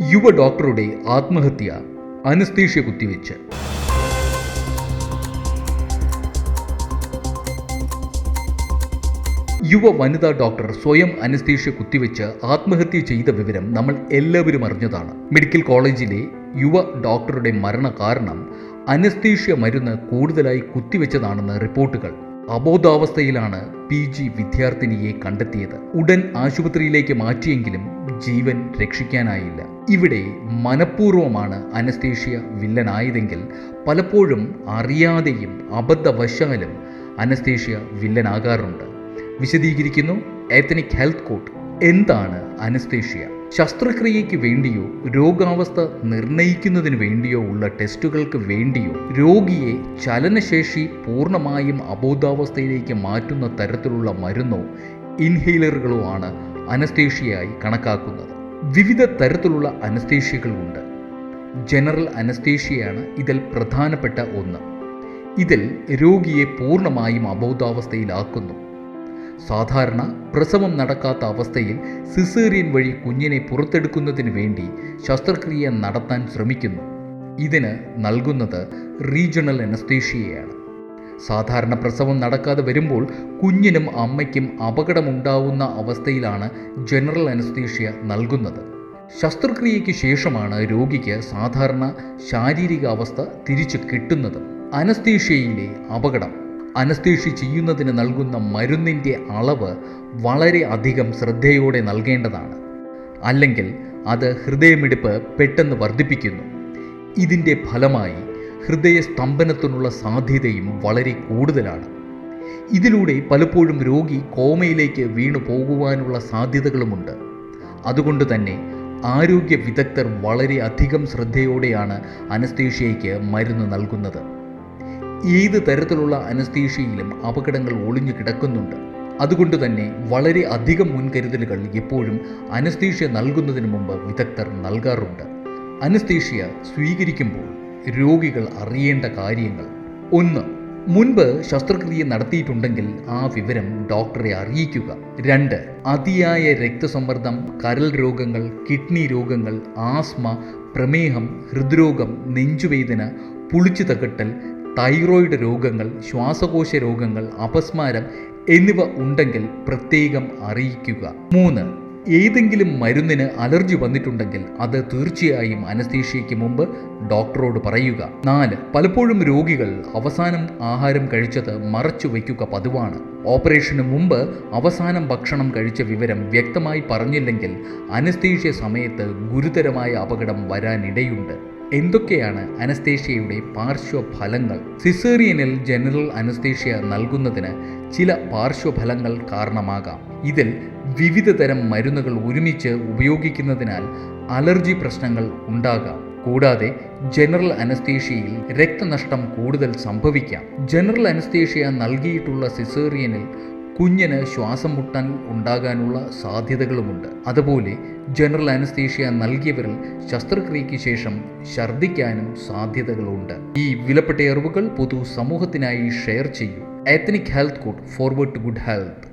യുവ ഡോക്ടറുടെ ആത്മഹത്യ അനസ്തീഷ്യ കുത്തിവെച്ച്. യുവ വനിതാ ഡോക്ടർ സ്വയം അനസ്തീഷ്യ കുത്തിവെച്ച് ആത്മഹത്യ ചെയ്ത വിവരം നമ്മൾ എല്ലാവരും അറിഞ്ഞതാണ്. മെഡിക്കൽ കോളേജിലെ യുവ ഡോക്ടറുടെ മരണ കാരണം അനസ്തീഷ്യ മരുന്ന് കൂടുതലായി കുത്തിവെച്ചതാണെന്ന് റിപ്പോർട്ടുകൾ. അബോധാവസ്ഥയിലാണ് പി ജി വിദ്യാർത്ഥിനിയെ കണ്ടെത്തിയത്. ഉടൻ ആശുപത്രിയിലേക്ക് മാറ്റിയെങ്കിലും ജീവൻ രക്ഷിക്കാനായില്ല. ഇവിടെ മനഃപൂർവമാണ് അനസ്തേഷ്യ വില്ലനായതെങ്കിൽ പലപ്പോഴും അറിയാതെയും അബദ്ധവശാലും അനസ്തേഷ്യ വില്ലനാകാറുണ്ട്. വിശദീകരിക്കുന്നു എത്തനിക് ഹെൽത്ത് കോട്ട് എന്താണ് അനസ്തേഷ്യ? ശസ്ത്രക്രിയയ്ക്ക് വേണ്ടിയോ രോഗാവസ്ഥ നിർണയിക്കുന്നതിന് വേണ്ടിയോ ഉള്ള ടെസ്റ്റുകൾക്ക് വേണ്ടിയോ രോഗിയെ ചലനശേഷി പൂർണമായും അബോധാവസ്ഥയിലേക്ക് മാറ്റുന്ന തരത്തിലുള്ള മരുന്നോ ഇൻഹെയിലറുകളോ ആണ് അനസ്തേഷ്യയായി കണക്കാക്കുന്നത്. വിവിധ തരത്തിലുള്ള അനസ്തേഷ്യകളുണ്ട് ജനറൽ അനസ്തേഷ്യയാണ് ഇതിൽ പ്രധാനപ്പെട്ട ഒന്ന്. ഇതിൽ രോഗിയെ പൂർണമായും അബോധാവസ്ഥയിലാക്കുന്നു. സാധാരണ പ്രസവം നടക്കാത്ത അവസ്ഥയിൽ സിസേറിയൻ വഴി കുഞ്ഞിനെ പുറത്തെടുക്കുന്നതിന് വേണ്ടി ശസ്ത്രക്രിയ നടത്താൻ ശ്രമിക്കുന്നു. ഇതിന് നൽകുന്നത് റീജിയണൽ അനസ്തേഷ്യയാണ്. സാധാരണ പ്രസവം നടക്കാതെ വരുമ്പോൾ കുഞ്ഞിനും അമ്മയ്ക്കും അപകടമുണ്ടാവുന്ന അവസ്ഥയിലാണ് ജനറൽ അനസ്തേഷ്യ നൽകുന്നത്. ശസ്ത്രക്രിയയ്ക്ക് ശേഷമാണ് രോഗിക്ക് സാധാരണ ശാരീരിക അവസ്ഥ തിരിച്ചു കിട്ടുന്നത്. അനസ്തേഷ്യയിലെ അപകടം. അനസ്തേഷ്യ ചെയ്യുന്നതിന് നൽകുന്ന മരുന്നിന്റെ അളവ് വളരെ അധികം ശ്രദ്ധയോടെ നൽകേണ്ടതാണ്. അല്ലെങ്കിൽ അത് ഹൃദയമിടിപ്പ് പെട്ടെന്ന് വർദ്ധിപ്പിക്കുന്നു. ഇതിന്റെ ഫലമായി ഹൃദയസ്തംഭനത്തിനുള്ള സാധ്യതയും വളരെ കൂടുതലാണ്. ഇതിലൂടെ പലപ്പോഴും രോഗി കോമയിലേക്ക് വീണു പോകുവാനുള്ള സാധ്യതകളുമുണ്ട്. അതുകൊണ്ട് തന്നെ ആരോഗ്യ വിദഗ്ധർ വളരെ അധികം ശ്രദ്ധയോടെയാണ് അനസ്തേഷ്യയ്ക്ക് മരുന്ന് നൽകുന്നത്. ഏത് തരത്തിലുള്ള അനസ്തീഷ്യയിലും അപകടങ്ങൾ ഒളിഞ്ഞു കിടക്കുന്നുണ്ട്. അതുകൊണ്ട് തന്നെ വളരെ അധികം മുൻകരുതലുകൾ എപ്പോഴും അനസ്തീഷ്യ നൽകുന്നതിന് മുമ്പ് വിദഗ്ധർ നൽകാറുണ്ട്. അനസ്തീഷ്യ സ്വീകരിക്കുമ്പോൾ രോഗികൾ അറിയേണ്ട കാര്യങ്ങൾ. ഒന്ന് മുൻപ് ശസ്ത്രക്രിയ നടത്തിയിട്ടുണ്ടെങ്കിൽ ആ വിവരം ഡോക്ടറെ അറിയിക്കുക. രണ്ട് അതിയായ രക്തസമ്മർദ്ദം കരൽ രോഗങ്ങൾ കിഡ്നി രോഗങ്ങൾ ആസ്മ പ്രമേഹം ഹൃദ്രോഗം നെഞ്ചുവേദന പുളിച്ചു തകട്ടൽ തൈറോയിഡ് രോഗങ്ങൾ ശ്വാസകോശ രോഗങ്ങൾ അപസ്മാരം എന്നിവ ഉണ്ടെങ്കിൽ പ്രത്യേകം അറിയിക്കുക. മൂന്ന് ഏതെങ്കിലും മരുന്നിന് അലർജി വന്നിട്ടുണ്ടെങ്കിൽ അത് തീർച്ചയായും അനസ്തീഷ്യയ്ക്ക് മുമ്പ് ഡോക്ടറോട് പറയുക. നാല് പലപ്പോഴും രോഗികൾ അവസാനം ആഹാരം കഴിച്ചത് മറച്ചു വയ്ക്കുക പതിവാണ്. ഓപ്പറേഷന് മുമ്പ് അവസാനം ഭക്ഷണം കഴിച്ച വിവരം വ്യക്തമായി പറഞ്ഞില്ലെങ്കിൽ അനസ്തീഷ്യ സമയത്ത് ഗുരുതരമായ അപകടം വരാനിടയുണ്ട്. എന്തൊക്കെയാണ് അനസ്തേഷ്യയുടെ പാർശ്വഫലങ്ങൾ? സിസേറിയനിൽ ജനറൽ അനസ്തേഷ്യ നൽകുന്നതിന് ചില പാർശ്വഫലങ്ങൾ കാരണമാകാം. ഇതിൽ വിവിധ തരം മരുന്നുകൾ ഒരുമിച്ച് ഉപയോഗിക്കുന്നതിനാൽ അലർജി പ്രശ്നങ്ങൾ ഉണ്ടാകാം. കൂടാതെ ജനറൽ അനസ്തേഷ്യയിൽ രക്തനഷ്ടം കൂടുതൽ സംഭവിക്കാം. ജനറൽ അനസ്തേഷ്യ നൽകിയിട്ടുള്ള സിസേറിയനിൽ കുഞ്ഞിന് ശ്വാസം മുട്ടാൻ ഉണ്ടാകാനുള്ള സാധ്യതകളുമുണ്ട്. അതുപോലെ ജനറൽ അനസ്തീഷ്യ നൽകിയവരിൽ ശസ്ത്രക്രിയയ്ക്ക് ശേഷം ഛർദ്ദിക്കാനും സാധ്യതകളുണ്ട്. ഈ വിലപ്പെട്ട അറിവുകൾ പൊതു സമൂഹത്തിനായി ഷെയർ ചെയ്യൂ. Ethnic health code forward to good health